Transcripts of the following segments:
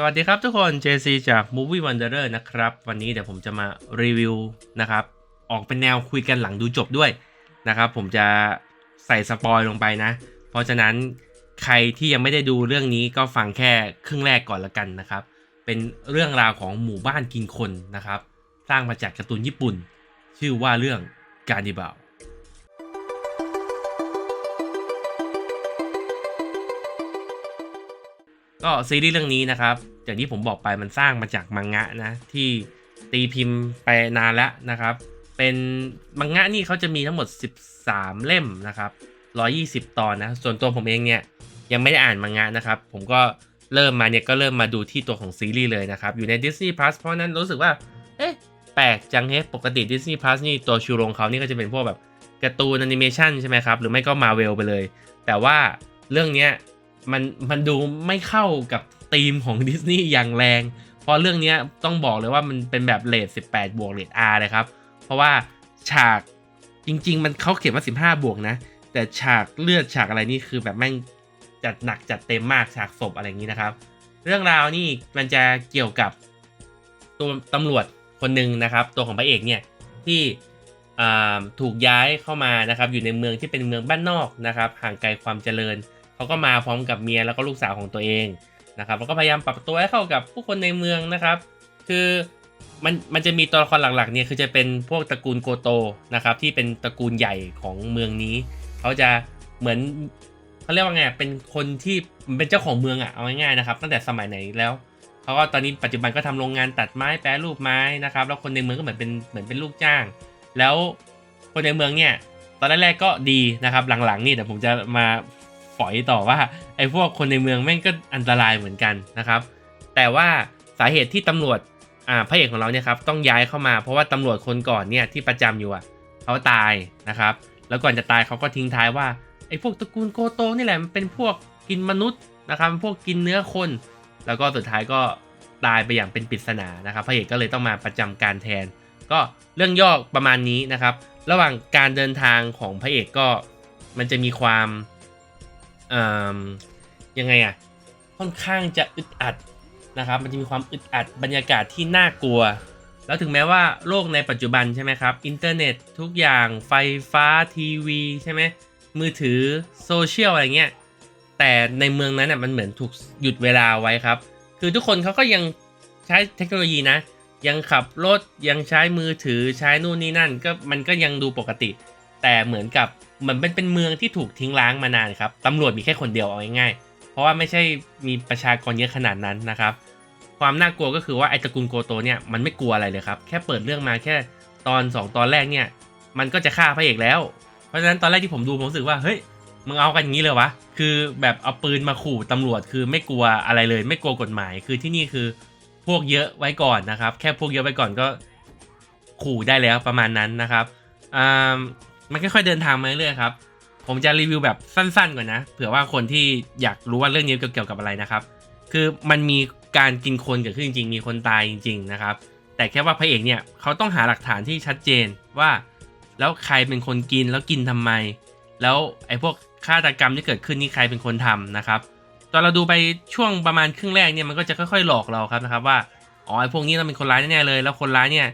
สวัสดีครับทุกคน JC จาก Movie Wanderer นะครับ วันนี้เดี๋ยวผมจะมารีวิวนะครับ ออกเป็นแนวคุยกันหลังดูจบด้วยนะครับ ผมจะใส่สปอยลงไปนะ เพราะฉะนั้นใครที่ยังไม่ได้ดูเรื่องนี้ก็ฟังแค่ครึ่งแรกก่อนละกันนะครับ เป็นเรื่องราวของหมู่บ้านกินคนนะครับ สร้างมาจากการ์ตูนญี่ปุ่น ชื่อว่าเรื่องการดิบา ก็ซีรีส์เรื่องนี้นะครับ อย่างที่ผมบอกไปมันสร้างมาจากมังงะนะ ที่ตีพิมพ์ไปนานแล้วนะครับ เป็นมังงะนี่เขาจะมีทั้งหมด 13 เล่มนะครับ 120 ตอนนะ ส่วนตัวผมเองเนี่ยยังไม่ได้อ่านมังงะนะครับ ผมก็เริ่มมาเนี่ยก็เริ่มมาดูที่ตัวของซีรีส์เลยนะครับ อยู่ใน Disney Plus เพราะนั้นรู้สึกว่า เอ๊ะ แปลกจังเฮ้ปกติ Disney Plus นี่ตัวชูโรงเขานี่ก็จะเป็นพวกแบบการ์ตูนแอนิเมชันใช่ไหมครับ หรือไม่ก็มาเวลไปเลย แต่ว่าเรื่องเนี้ย มันมันดูไม่เข้ากับธีมของดิสนีย์อย่างแรง เพราะเรื่องนี้ต้องบอกเลยว่ามันเป็นแบบเลท18 บวกเลท R เลยครับ เพราะว่าฉากจริง ๆ มันเขาเขียนว่า 15 บวกนะ แต่ฉากเลือดฉากอะไรนี่คือแบบแม่งจัดหนักจัดเต็มมากฉากศพอะไรอย่างนี้นะครับ เรื่องราวนี่มันจะเกี่ยวกับตัวตำรวจคนหนึ่งนะครับ ตัวของพระเอกเนี่ยที่อ่าถูกย้ายเข้ามานะครับ อยู่ในเมืองที่เป็นเมืองบ้านนอกนะครับ ห่างไกลความเจริญ เขาก็มาพร้อมกับเมียแล้วก็ลูกสาวของตัวเองนะครับแล้วก็พยายามปรับตัวให้เข้ากับผู้คนในเมืองนะครับ คือมันมันจะมีตัวละครหลักๆเนี่ยคือจะเป็นพวกตระกูลโกโตนะครับที่เป็นตระกูลใหญ่ของเมืองนี้ เขาจะเหมือนเขาเรียกว่าไงเป็นคนที่เป็นเจ้าของเมืองอะเอาง่ายๆนะครับ ตั้งแต่สมัยไหนแล้วเขาก็ตอนนี้ปัจจุบันก็ทำโรงงานตัดไม้แปรรูปไม้นะครับแล้วคนในเมืองก็เหมือนเป็นเหมือนเป็นลูกจ้าง แล้วคนในเมืองเนี่ยตอนแรกๆก็ดีนะครับหลังๆนี่เดี๋ยวผมจะมา ฝอยต่อว่าไอ้พวกคนในเมืองแม่งก็อันตรายเหมือนกันนะครับ แต่ว่าสาเหตุที่ตำรวจอ่าพระเอกของเราเนี่ยครับต้องย้ายเข้ามาเพราะว่าตำรวจคนก่อนเนี่ยที่ประจำอยู่อะเขาตายนะครับ แล้วก่อนจะตายเขาก็ทิ้งท้ายว่าไอ้พวกตระกูลโกโตนี่แหละมันเป็นพวกกินมนุษย์นะครับพวกกินเนื้อคน แล้วก็สุดท้ายก็ตายไปอย่างเป็นปริศนานะครับพระเอกก็เลยต้องมาประจำการแทน ก็เรื่องย่อประมาณนี้นะครับ ระหว่างการเดินทางของพระเอกก็มันจะมีความ ยังไงอะค่อนข้างจะอึดอัดนะครับ มันจะมีความอึดอัดบรรยากาศที่น่ากลัว แล้วถึงแม้ว่าโลกในปัจจุบันใช่ไหมครับ อินเทอร์เน็ตทุกอย่างไฟฟ้าทีวีใช่ไหมมือถือโซเชียลอะไรเงี้ย แต่ในเมืองนั้นน่ะมันเหมือนถูกหยุดเวลาไว้ครับ คือทุกคนเขาก็ยังใช้เทคโนโลยีนะ ยังขับรถยังใช้มือถือใช้นู่นนี่นั่น ก็มันก็ยังดูปกติ แต่เหมือนกับเหมือนเป็นเป็นเมืองที่ถูกทิ้งร้างมานานครับตำรวจมีแค่คนเดียวเอาง่ายๆเพราะว่าไม่ใช่มีประชากรเยอะขนาดนั้นนะครับ ความน่ากลัวก็คือว่าไอ้ตระกูลโกโตเนี่ยมันไม่กลัวอะไรเลยครับ แค่เปิดเรื่องมาแค่ตอน 2 ตอนแรกเนี่ย มันก็จะฆ่าพระเอกแล้ว เพราะฉะนั้นตอนแรกที่ผมดูผมรู้สึกว่าเฮ้ยมึงเอากันอย่างนี้เลยวะคือแบบเอาปืนมาขู่ตำรวจคือไม่กลัวอะไรเลย ไม่กลัวกฎหมายคือที่นี่คือพวกเยอะไว้ก่อนนะครับ แค่พวกเยอะไว้ก่อนก็ขู่ได้แล้วประมาณนั้นนะครับอ่า มันค่อยๆเดินทางมาเรื่อยๆครับ ผมจะรีวิวแบบสั้นๆก่อนนะ เผื่อว่าคนที่อยากรู้ว่าเรื่องนี้เกี่ยวกับอะไรนะครับ คือมันมีการกินคนเกิดขึ้นจริงๆ มีคนตายจริง ๆนะครับ แต่แค่ว่าพระเอกเนี่ยเขาต้องหาหลักฐานที่ชัดเจนว่า แล้วใครเป็นคนกินแล้วกินทำไม แล้วไอ้พวกฆาตกรรมที่เกิดขึ้นนี่ใครเป็นคนทำนะครับตอนเราดูไปช่วงประมาณครึ่งแรกเนี่ยมันก็จะค่อย ๆ หลอกเราครับนะครับว่าอ๋อไอ้พวกนี้ต้องเป็นคนร้ายแน่ๆเลย แล้วคนร้ายเนี่ย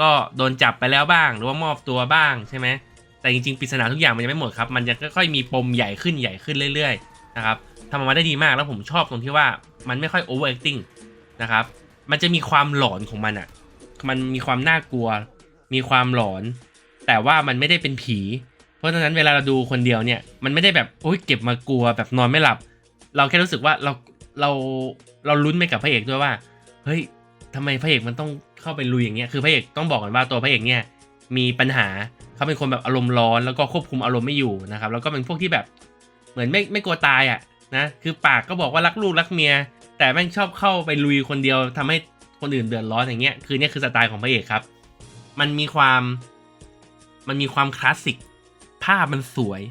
ก็โดนจับไปแล้วบ้าง หรือว่ามอบตัวบ้างใช่ไหม แต่จริงๆปริศนาทุกอย่างมันยังไม่หมดครับ มันจะค่อยๆมีปมใหญ่ขึ้นใหญ่ขึ้นเรื่อยๆนะครับทำออกมาได้ดีมากแล้วผมชอบตรงที่ว่ามันไม่ค่อย over acting นะครับ มันจะมีความหลอนของมันอะ่ะ มันมีความน่ากลัว มีความหลอน แต่ว่ามันไม่ได้เป็นผี เพราะฉะนั้นเวลาเราดูคนเดียวเนี่ย มันไม่ได้แบบโอ๊ยเก็บมากลัวแบบนอนไม่หลับ เราแค่รู้สึกว่าเราเราเราลุ้นไปกับพระเอกด้วยว่า เฮ้ยทำไมพระเอกมันต้องเข้าไปลุยอย่างเงี้ย คือพระเอกต้องบอกก่อนว่าตัวพระเอกเนี่ยมีปัญหา เขาเป็นคนแบบอารมณ์ร้อนแล้วก็ควบคุมอารมณ์ไม่อยู่นะครับ แล้วก็เป็นพวกที่แบบเหมือนไม่ไม่กลัวตายอะนะคือปากก็บอกว่ารักลูกรักเมีย แต่แม่งชอบเข้าไปลุยคนเดียวทำให้คนอื่นเดือดร้อนอย่างเงี้ยคือเนี่ยคือสไตล์ของพระเอกครับ มันมีความมันมีความคลาสสิกภาพมันสวย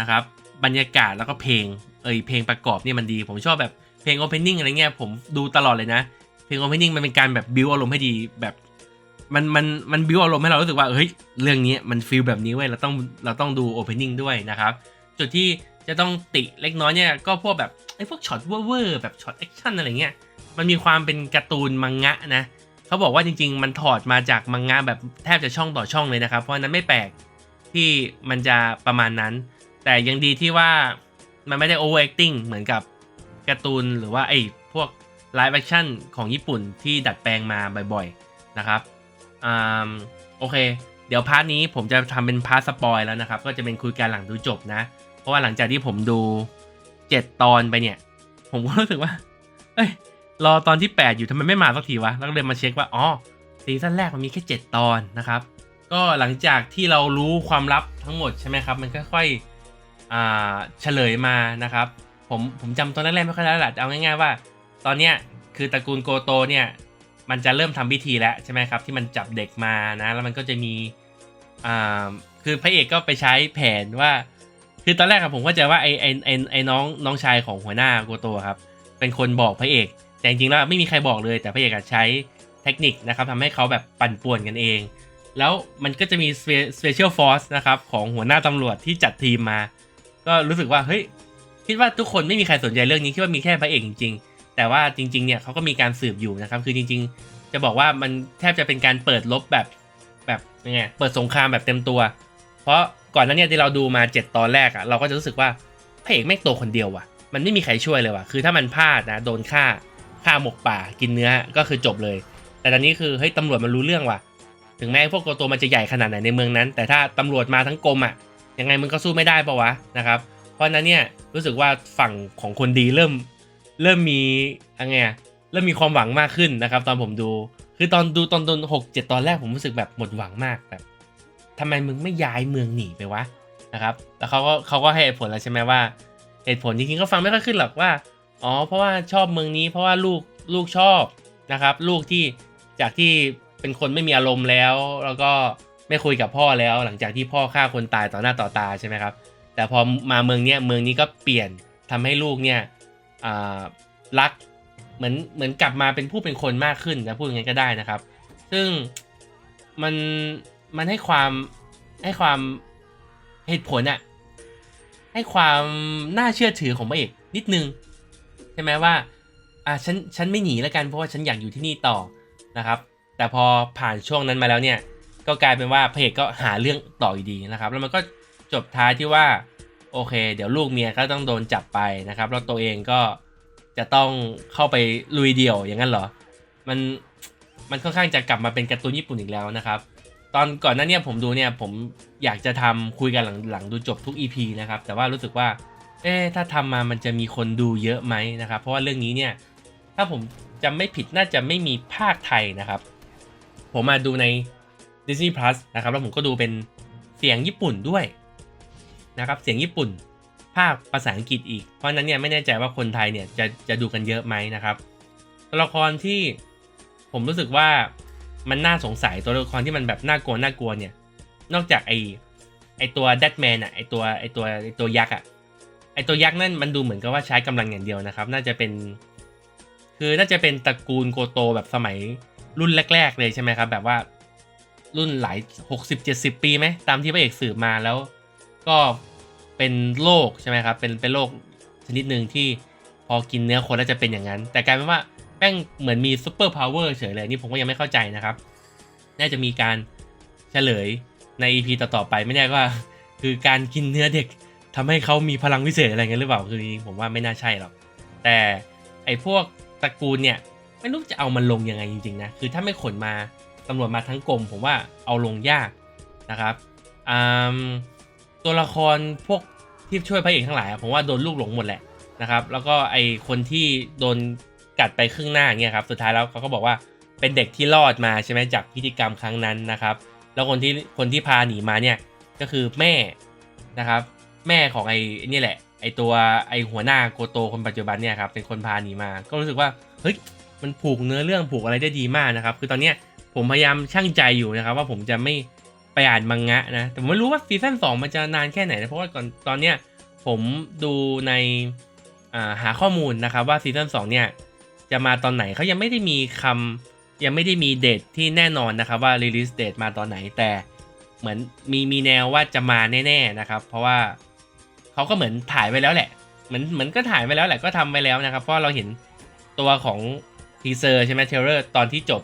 นะครับ บรรยากาศแล้วก็เพลงเอยเพลงประกอบเนี่ยมันดี ผมชอบแบบเพลงโอเพนนิ่งอะไรเงี้ยผมดูตลอดเลยนะ เพลงโอเพนนิ่งมันเป็นการแบบบิวอารมณ์ให้ดีแบบ มันมันมันบิวอารมณ์ให้เรารู้สึกว่าเฮ้ยเรื่องนี้มันฟีลแบบนี้เว้ยเราต้องเราต้องดูโอเพนนิ่งด้วยนะครับ จุดที่จะต้องติเล็กน้อยเนี่ยก็พวกแบบไอ้พวกช็อตเวอร์แบบช็อตแอคชั่นอะไรเงี้ยมันมีความเป็นการ์ตูนมังงะนะเขาบอกว่าจริง ๆ มันถอดมาจากมังงะแบบแทบจะช่องต่อช่องเลยนะครับ เพราะฉะนั้นไม่แปลกที่มันจะประมาณนั้น แต่ยังดีที่ว่ามันไม่ได้ overacting เหมือนกับการ์ตูนหรือว่าไอ้พวก live action ของญี่ปุ่นที่ดัดแปลงมาบ่อยๆนะครับ อ่าโอเค เดี๋ยวพาร์ทนี้ผมจะทำเป็นพาร์ทสปอยแล้วนะครับ ก็จะเป็นคุยกันหลังดูจบนะ เพราะว่าหลังจากที่ผมดู 7 ตอนไปเนี่ย ผมก็รู้สึกว่า เอ้ย รอตอนที่ 8 อยู่ทำไมไม่มาสักทีวะ แล้วก็เลยมาเช็คว่า อ๋อ ซีซั่นแรกมันมีแค่ 7 ตอนนะครับ ก็หลังจากที่เรารู้ความลับทั้งหมดใช่ไหมครับ มันค่อยๆอ่าเฉลยมานะครับ ผมผมจำตอนแรกๆไม่ค่อยได้แหละแต่เอาง่าย ๆว่า ตอนเนี้ยคือตระกูลโกโตเนี่ย มันจะเริ่มทำพิธีแล้วใช่ไหมครับ ที่มันจับเด็กมานะ แล้วมันก็จะมีอ่าคือพระเอกก็ไปใช้แผนว่า คือตอนแรกอะผมก็จะว่าไอ้ไอ้ไอ้ไอ้น้องน้องชายของหัวหน้าโกโตครับ เป็นคนบอกพระเอก แต่จริงๆแล้วไม่มีใครบอกเลย แต่พระเอกใช้เทคนิคนะครับทำให้เขาแบบปั่นป่วนกันเอง แล้วมันก็จะมี Special Force นะครับของหัวหน้าตำรวจที่จัดทีมมา ก็รู้สึกว่าเฮ้ยคิดว่าทุกคนไม่มีใครสนใจเรื่องนี้คิดว่ามีแค่พระเอกจริงๆ แต่ว่าจริงๆเนี่ยเขาก็มีการสืบอยู่นะครับ คือจริง ๆ จะบอกว่ามันแทบจะเป็นการเปิดลบแบบแบบยังไงเปิดสงครามแบบเต็มตัว เพราะก่อนหนั้นเนี่ยที่เราดูมา 7 ตอนแรกอะ่ะเราก็จะรู้สึกว่าพระเอกแม่งตัวคนเดียวว่ะ มันไม่มีใครช่วยเลยว่ะ คือถ้ามันพลาดนะโดนฆ่าฆ่าหมกป่ากินเนื้อก็คือจบเลย แต่ตอนนี้คือเฮ้ยตำรวจมันรู้เรื่องว่ะ ถึงแม้พวกโกโตมันจะใหญ่ขนาดไหนในเมืองนั้น แต่ถ้าตำรวจมาทั้งกรมอะยังไงมันก็สู้ไม่ได้ปะวะนะครับ เพราะนั้นเนี่ยรู้สึกว่าฝั่งของคนดีเริ่ม เริ่มมีอะไรไงเริ่มมีความหวังมากขึ้นนะครับ ตอนผมดู คือตอนดูตอนตอนหกเจ็ดตอนแรกผมรู้สึกแบบหมดหวังมากแบบทำไมมึงไม่ย้ายเมืองหนีไปวะนะครับแล้วเขาก็เขาก็ให้เหตุผลแล้วใช่ไหมว่าเหตุผลจริงๆก็ฟังไม่ค่อยขึ้นหรอกว่าอ๋อเพราะว่าชอบเมืองนี้เพราะว่าลูกลูกชอบนะครับ ลูกที่จากที่เป็นคนไม่มีอารมณ์แล้ว แล้วก็ไม่คุยกับพ่อแล้ว หลังจากที่พ่อฆ่าคนตายต่อหน้าต่อตาใช่ไหมครับ แต่พอมาเมืองเนี้ยเมืองนี้ก็เปลี่ยนทำให้ลูกเนี่ย รักเหมือนเหมือนกลับมาเป็นผู้เป็นคนมากขึ้นนะพูดยังไงก็ได้นะครับ ซึ่งมันมันให้ความให้ความเหตุผลอะให้ความน่าเชื่อถือของพระเอกนิดนึง ใช่ไหมว่าอะฉันฉันไม่หนีแล้วกันเพราะว่าฉันอยากอยู่ที่นี่ต่อนะครับ แต่พอผ่านช่วงนั้นมาแล้วเนี่ย ก็กลายเป็นว่าพระเอกก็หาเรื่องต่ออยู่ดีนะครับ แล้วมันก็จบท้ายที่ว่า โอเค เดี๋ยวลูกเมียก็ต้องโดนจับไปนะครับ แล้วตัวเองก็จะต้องเข้าไปลุยเดี่ยวอย่างนั้นเหรอ มันมันค่อนข้างจะกลับมาเป็นการ์ตูนญี่ปุ่นอีกแล้วนะครับ ตอนก่อนหน้านี้ผมดูเนี่ยผมอยากจะทำคุยกันหลังหลังดูจบทุก EP นะครับ แต่ว่ารู้สึกว่า เอ๊ถ้าทำมามันจะมีคนดูเยอะไหมนะครับ เพราะว่าเรื่องนี้เนี่ย ถ้าผมจำไม่ผิดน่าจะไม่มีภาคไทยนะครับ ผมมาดูใน Disney Plus นะครับ แล้วผมก็ดูเป็นเสียงญี่ปุ่นด้วย นะครับเสียงญี่ปุ่น ภาคภาษาอังกฤษอีก เพราะนั้นเนี่ยไม่แน่ใจว่าคนไทยเนี่ยจะจะดูกันเยอะไหมนะครับตัวละครที่ผมรู้สึกว่ามันน่าสงสัยตัวละครที่มันแบบน่ากลัวน่ากลัวเนี่ยนอกจากไอไอตัวดัตแมนอะไอตัวไอตัวไอตัวยักษ์อะไอตัวยักษ์นั่นมันดูเหมือนกับว่าใช้กำลังอย่างเดียวนะครับ น่าจะเป็น คือน่าจะเป็นตระกูลโกโตแบบสมัยรุ่นแรก ๆ เลยใช่ไหมครับ แบบว่ารุ่นหลาย60-70ปีไหมตามที่พระเอกสืบมาแล้ว ก็เป็นโรคใช่ไหมครับ เป็นเป็นโรคชนิดหนึ่งที่พอกินเนื้อคนแล้วจะเป็นอย่างนั้น แต่กลายเป็นว่าแป้งเหมือนมีซูเปอร์พาวเวอร์เฉยเลยนี่ผมก็ยังไม่เข้าใจนะครับ น่าจะมีการเฉลยใน EP ต่อๆไปไม่แน่ว่า คือการกินเนื้อเด็กทำให้เขามีพลังวิเศษอะไรเงี้ยหรือเปล่าคือจริงๆผมว่าไม่น่าใช่หรอกแต่ไอ้พวกตระกูลเนี่ยไม่รู้จะเอามันลงยังไงจริงๆนะคือถ้าไม่ขนมาตำรวจมาทั้งกรมผมว่าเอาลงยากนะครับอืม ตัวละครพวกที่ช่วยพระเอกทั้งหลายผมว่าโดนลูกหลงหมดแหละนะครับ แล้วก็ไอคนที่โดนกัดไปครึ่งหน้าเนี่ยครับสุดท้ายแล้วเขาก็บอกว่าเป็นเด็กที่รอดมาใช่ไหมจากพิธีกรรมครั้งนั้นนะครับ แล้วคนที่คนที่พาหนีมาเนี่ยก็คือแม่นะครับ แม่ของไอ้นี่แหละ ไอ้ตัวไอ้หัวหน้าโกโตคนปัจจุบันเนี่ยครับเป็นคนพาหนีมา ก็รู้สึกว่าเฮ้ยมันผูกเนื้อเรื่องผูกอะไรได้ดีมากนะครับ คือตอนเนี้ยผมพยายามช่างใจอยู่นะครับ ว่าผมจะไม่ ไปอ่านมังงะนะ แต่ผมไม่รู้ว่าซีซั่นสองมันจะนานแค่ไหนนะ เพราะว่าก่อนตอนเนี้ยผมดูในาหาข้อมูลนะครับว่าซีซั่นสองเนี่ยจะมาตอนไหนเขายังไม่ได้มีคำยังไม่ได้มีเดทที่แน่นอนนะครับว่า release date มาตอนไหนแต่เหมือนมีมีแนวว่าจะมาแน่ๆนะครับ เพราะว่าเขาก็เหมือนถ่ายไว้แล้วแหละเหมือนเหมือนก็ถ่ายไว้แล้วแหละก็ทำไว้แล้วนะครับเพราะเราเห็นตัวของทีเซอร์ใช่ไหมเทเลอร์ตอนที่จบ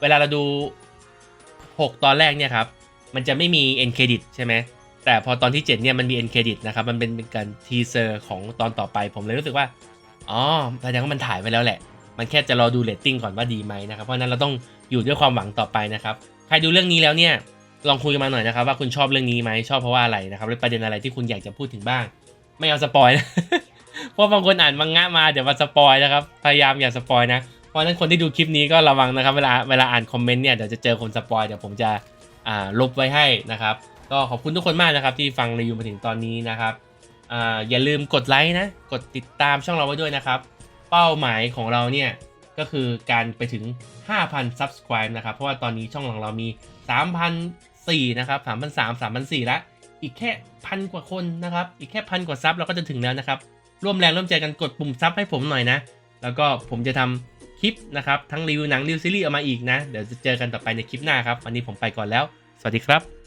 เวลาเราดู 6 ตอนแรกเนี่ยครับ มันจะไม่มี end credit ใช่ไหมแต่พอตอนที่ 7 เนี่ยมันมี end credit นะครับมันเป็นเป็นการทีเซอร์ของตอนต่อไป ผมเลยรู้สึกว่าอ๋อแสดงว่ามันถ่ายไว้แล้วแหละ มันแค่จะรอดูเรตติ้งก่อนว่าดีไหมนะครับเพราะนั้นเราต้องอยู่ด้วยความหวังต่อไปนะครับใครดูเรื่องนี้แล้วเนี่ยลองคุยกันมาหน่อยนะครับว่าคุณชอบเรื่องนี้ไหมชอบเพราะว่าอะไรนะครับหรือประเด็นอะไรที่คุณอยากจะพูดถึงบ้าง ไม่เอาสปอยนะเพราะบางคนอ่านมังงะมาเดี๋ยวมาสปอยนะครับพยายามอย่าสปอยนะเพราะนั้นคนที่ดูคลิปนี้ก็ระวังนะครับเวลาเวลาอ่านคอมเมนต์เนี่ยเดี๋ยวจะเจอคนสปอยเดี๋ยวผมจะ ลบไว้ให้นะครับ ก็ขอบคุณทุกคนมากนะครับ ที่ฟังรีวิวมาถึงตอนนี้นะครับออย่าลืมกดไลค์นะ กดติดตามช่องเราไว้ด้วยนะครับ เป้าหมายของเราเนี่ยก็คือการไปถึง 5,000 subscribe นะครับ เพราะว่าตอนนี้ช่องของเรามี 3,004นะครับ3,003 3,004แล้วอีกแค่พันกว่าคนนะครับ อีกแค่พันกว่าซับเราก็จะถึงแล้วนะครับ ร่วมแรงร่วมใจกันกดปุ่มซับให้ผมหน่อยนะ แล้วก็ผมจะทำ คลิปนะครับ ทั้งรีวิวหนังรีวิวซีรีส์ออกมาอีกนะ เดี๋ยวจะเจอกันต่อไปในคลิปหน้าครับ วันนี้ผมไปก่อนแล้ว สวัสดีครับ